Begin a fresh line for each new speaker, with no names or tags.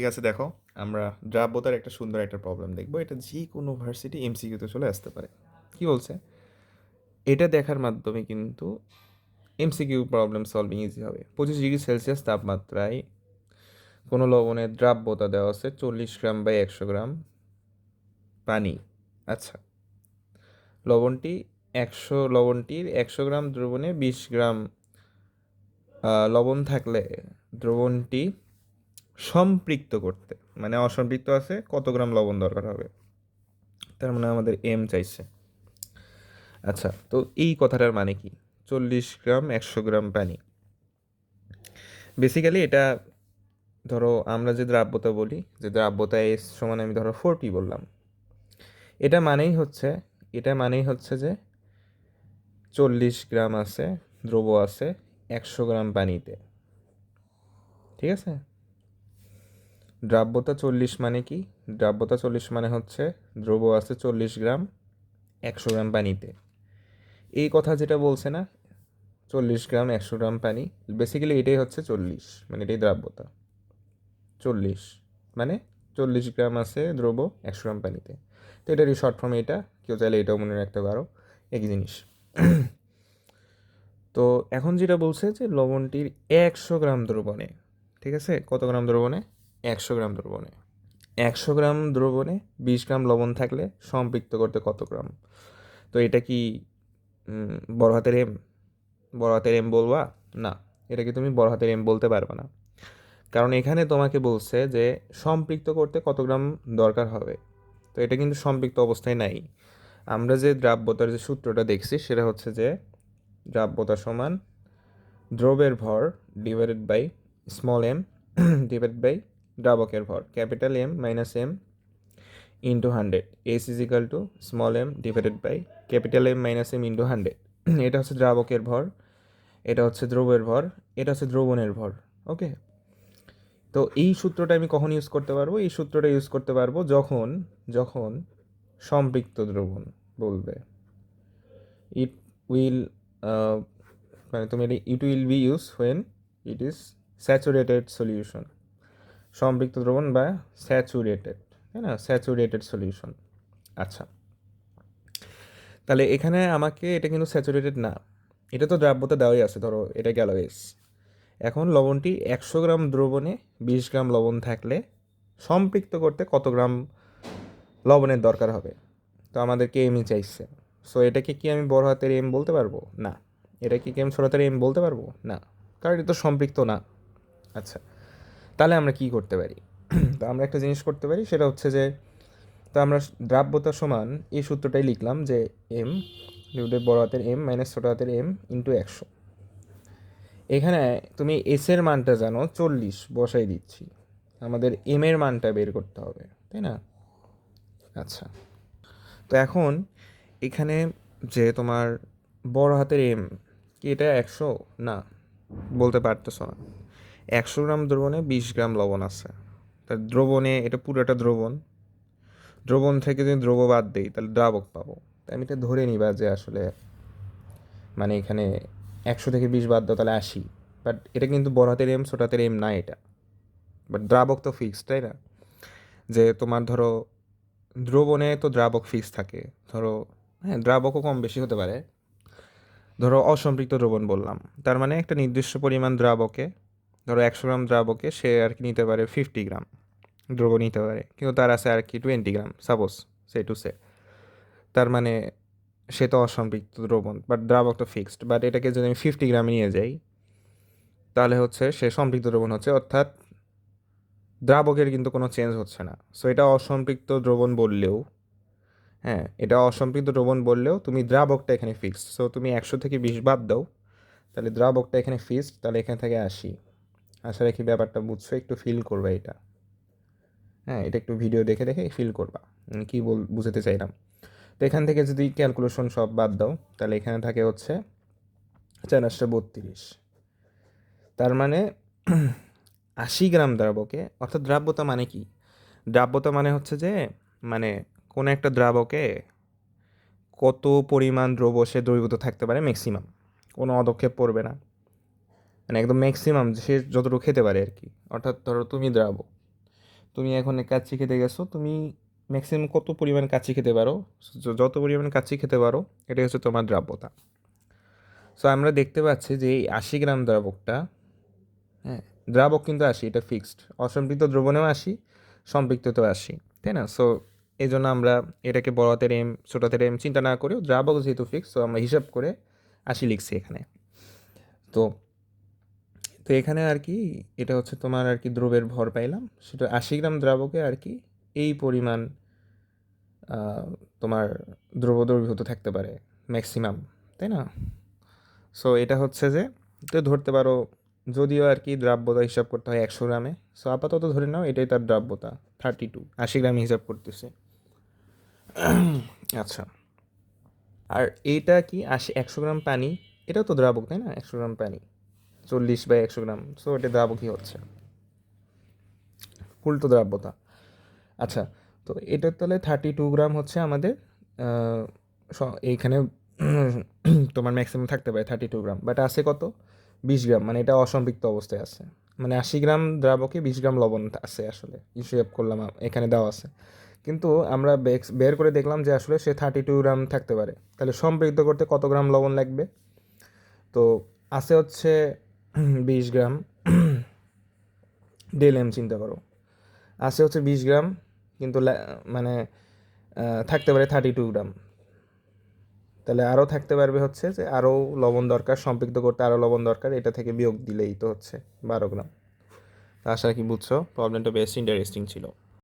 ঠিক আছে, দেখো, আমরা দ্রাব্যতার একটা সুন্দর একটা প্রবলেম দেখব। এটা যে কোনো ভার্সিটি এমসিকিউতে চলে আসতে পারে। কি বলছে? এটা দেখার মাধ্যমে কিন্তু এমসিকিউ প্রবলেম সলভিং ইজি হবে। পঁচিশ ডিগ্রি সেলসিয়াস তাপমাত্রায় কোনো লবণের দ্রাব্যতা দেওয়া আছে চল্লিশ গ্রাম বাই একশো গ্রাম পানি। আচ্ছা লবণটি একশো, লবণটির একশো গ্রাম দ্রবণে বিশ গ্রাম লবণ থাকলে দ্রবণটি সম্পৃক্ত করতে। মানে অসম্পৃক্ত আছে, কত গ্রাম লবণ দরকার হবে? তার মানে আমাদের এম চাইছে। আচ্ছা তো এই কথাটার মানে কি? চল্লিশ গ্রাম, একশো গ্রাম পানি। বেসিক্যালি এটা, ধরো আমরা যে দ্রাব্যতা বলি, যে দ্রাব্যতা এস সমান আমি ধরো ফোর পি বললাম। এটা মানেই হচ্ছে, এটা মানেই হচ্ছে যে চল্লিশ গ্রাম আছে, দ্রব্য আছে, একশো গ্রাম পানিতে। ঠিক আছে? দ্রাব্যতা চল্লিশ মানে কি? দ্রাব্যতা চল্লিশ মানে হচ্ছে দ্রব্য আছে চল্লিশ গ্রাম একশো গ্রাম পানিতে। এই কথা যেটা বলছে না, চল্লিশ গ্রাম একশো গ্রাম পানি বেসিক্যালি এটাই হচ্ছে চল্লিশ মানে এটাই দ্রাব্যতা। চল্লিশ মানে চল্লিশ গ্রাম আছে দ্রব্য একশো গ্রাম পানিতে। তো এটারই শর্ট ফর্ম এটা, কেউ চাইলে এটাও মনে রাখতে পারো, একই জিনিস। তো এখন যেটা বলছে যে লবণটির একশো গ্রাম দ্রবণে, ঠিক আছে? কত গ্রাম দ্রবণে? একশো গ্রাম দ্রবণে। একশো গ্রাম দ্রবণে বিশ গ্রাম লবণ থাকলে সম্পৃক্ত করতে কত গ্রাম? তো এটা কি বড় হাতের এম? বড় হাতের এম বলবা? না, এটা কি তুমি বড় হাতের এম বলতে পারবে না। কারণ এখানে তোমাকে বলছে যে সম্পৃক্ত করতে কত গ্রাম দরকার হবে। তো এটা কিন্তু সম্পৃক্ত অবস্থায় নাই। আমরা যে দ্রাব্যতার যে সূত্রটা দেখছি সেটা হচ্ছে যে দ্রাব্যতা সমান দ্রবের ভর divided by small M divided by দ্রাবকের ভর capital M minus M into hundred S is equal to small M divided by capital M minus M into hundred এটা হচ্ছে দ্রাবকের ভর এটা হচ্ছে দ্রবের ভর এটা হচ্ছে দ্রবণের ভর ওকে তো এই সূত্রটা আমি কখন ইউজ করতে পারব? এই সূত্রটা ইউজ করতে পারব যখন যখন সম্পৃক্ত দ্রবণ বলবে। ইট উইল মানে তুমি এটা it will be use when it is saturated solution সম্পৃক্ত দ্রবণ বা স্যাচুরেটেড, তাই না? Saturated solution. আচ্ছা। তাহলে এখানে আমাকে এটা কিন্তু স্যাচুরেটেড না। এটা তো দ্রাব্যতা দেওয়াই আছে, ধরো এটা গেল এস এখন লবণটি একশো গ্রাম দ্রবণে বিশ গ্রাম লবণ থাকলে সম্পৃক্ত করতে কত গ্রাম লবণের দরকার হবে? তো আমাদেরকে এমই চাইছে। সো এটাকে কি আমি বড় হাতের এম বলতে পারব? না। এটা কি কি আমি ছোট হাতের এম বলতে পারব? না। কারণ এটা তো সম্পৃক্ত না। আচ্ছা। তাহলে আমরা কি করতে পারি? তো আমরা একটা জিনিস করতে পারি, সেটা হচ্ছে যে, তো আমরা দ্রাব্যতা সমান এই সূত্রটাই লিখলাম যে এম ডিভাইডেড বড় হাতের এম মাইনাস ছোটো হাতের এম ইন্টু একশো। এখানে তুমি এস এর মানটা জানো, চল্লিশ বসাই দিচ্ছি। আমাদের এম এর মানটা বের করতে হবে, তাই না? আচ্ছা। তো এখন এখানে যে তোমার বড় হাতের এম কি এটা একশো? না, বলতে পারতেছ না। একশো গ্রাম দ্রবণে বিশ গ্রাম লবণ আছে। তা দ্রবণে এটা পুরোটা দ্রবণ। দ্রবণ থেকে যদি দ্রব বাদ দিই, তাহলে দ্রাবক পাবো। তাই আমি এটা ধরে নিবা যে আসলে মানে এখানে একশো থেকে বিশ বাদ দাও, তাহলে আশি। বাট এটা কিন্তু বড় হাতের এম ছোট হাতের এম না এটা। বাট দ্রাবক তো ফিক্সড তাই না? যে তোমার ধরো দ্রবণে তো দ্রাবক ফিক্স থাকে। ধরো হ্যাঁ দ্রাবকও কম বেশি হতে পারে। ধরো অসম্পৃক্ত দ্রবণ বললাম। তার মানে একটা নির্দিষ্ট পরিমাণ দ্রাবকে ধরো একশো গ্রাম দ্রাবকে সে আর কি নিতে পারে ফিফটি গ্রাম দ্রব নিতে পারে। কিন্তু তার আছে আর কি twenty gram suppose say two say তার মানে সে তো অসম্পৃক্ত দ্রবণ বাট দ্রাবক তো ফিক্সড বাট এটাকে যদি আমি ফিফটি গ্রামে নিয়ে যাই, তাহলে হচ্ছে সে সম্পৃক্ত দ্রবণ হচ্ছে, অর্থাৎ দ্রাবকের কিন্তু কোনো চেঞ্জ হচ্ছে না। সো এটা অসম্পৃক্ত দ্রবণ বললেও হ্যাঁ এটা অসম্পৃক্ত দ্রবণ বললেও তুমি দ্রাবকটা এখানে ফিক্সড সো তুমি একশো থেকে বিশ বাদ দাও, তাহলে দ্রাবকটা এখানে ফিক্সড তাহলে এখান থেকে আসি আশা রাখি ব্যাপারটা বুঝছ, একটু ফিল করবে এটা। হ্যাঁ এটা একটু ভিডিও দেখে দেখে ফিল করবা। কী বল, বুঝাতে চাইলাম। তো এখান থেকে যদি ক্যালকুলেশন সব বাদ দাও, তাহলে এখানে থাকে হচ্ছে চার আটশো বত্রিশ। তার মানে আশি গ্রাম দ্রাবকে, অর্থাৎ দ্রাব্যতা মানে কি? দ্রাব্যতা মানে হচ্ছে যে মানে কোনো একটা দ্রাবকে কত পরিমাণ দ্রব্য সে দ্রবীভূত থাকতে পারে ম্যাক্সিমাম কোনো অদক্ষেপ পড়বে না। মানে একদম ম্যাক্সিমাম সে যতটুকু খেতে পারে আর কি। অর্থাৎ ধরো তুমি দ্রাবক তুমি এখন কাচ্চি খেতে গেছো, তুমি ম্যাক্সিমাম কত পরিমাণ কাচ্চি খেতে পারো? যত পরিমাণ কাচ্চি খেতে পারো, এটাই হচ্ছে তোমার দ্রাব্যতা। সো আমরা দেখতে পাচ্ছি যে এই আশি গ্রাম দ্রাবকটা হ্যাঁ দ্রাবক কিন্তু আশি, এটা ফিক্সড অসম্পৃক্ত দ্রবণেও আশি, সম্পৃক্ততেও আশি, তাই না? সো এই জন্য আমরা এটাকে বড় হাতের এম, ছোট হাতের এম চিন্তা না করেও দ্রাবক যেহেতু ফিক্স তো আমরা হিসাব করে আশি লিখছি এখানে। তো তো এখানে আর কি এটা হচ্ছে তোমার আর কি দ্রবের ভর পাইলাম। সেটা আশি গ্রাম দ্রাবকে আর কি এই পরিমাণ তোমার দ্রব্য দ্রবীভূত থাকতে পারে ম্যাক্সিমাম তাই না? সো এটা হচ্ছে যে, তো ধরতে পারো যদিও আর কি দ্রাব্যতা হিসাব করতে হয় একশো গ্রামে সো আপাতত ধরে নাও এটাই তার দ্রাব্যতা থার্টি টু আশি গ্রামে হিসাব করতেছে। আচ্ছা আর এইটা কি আশি, একশো গ্রাম পানি? এটাও তো দ্রাবক, তাই না? একশো গ্রাম পানি। চল্লিশ বাই একশো গ্রাম। সো এটা দ্রাবকই হচ্ছে। উল্টো দ্রাব্যতা। আচ্ছা তো এটার তাহলে থার্টি টু গ্রাম হচ্ছে আমাদের এইখানে তোমার ম্যাক্সিমাম থাকতে পারে থার্টি টু গ্রাম। বাট আছে কত? বিশ গ্রাম। মানে এটা অসম্পৃক্ত অবস্থায় আছে। মানে আশি গ্রাম দ্রাবকে বিশ গ্রাম লবণ আছে আসলে। হিসেব করলাম এখানে দেওয়া আছে। কিন্তু আমরা বের করে দেখলাম যে আসলে সে থার্টি টু গ্রাম থাকতে পারে। তাহলে সম্পৃক্ত করতে কত গ্রাম লবণ লাগবে? তো আছে হচ্ছে বিশ গ্রাম ডেল এম চিন্তা করো। আছে হচ্ছে বিশ গ্রাম, কিন্তু মানে থাকতে পারে থার্টি টু গ্রাম। তাহলে আরও থাকতে পারবে হচ্ছে যে আরও লবণ দরকার, সম্পৃক্ত করতে আরও লবণ দরকার, এটা থেকে বিয়োগ দিলেই তো হচ্ছে বারো গ্রাম। আশা কি বুঝছ প্রবলেমটা বেশ ইন্টারেস্টিং ছিল।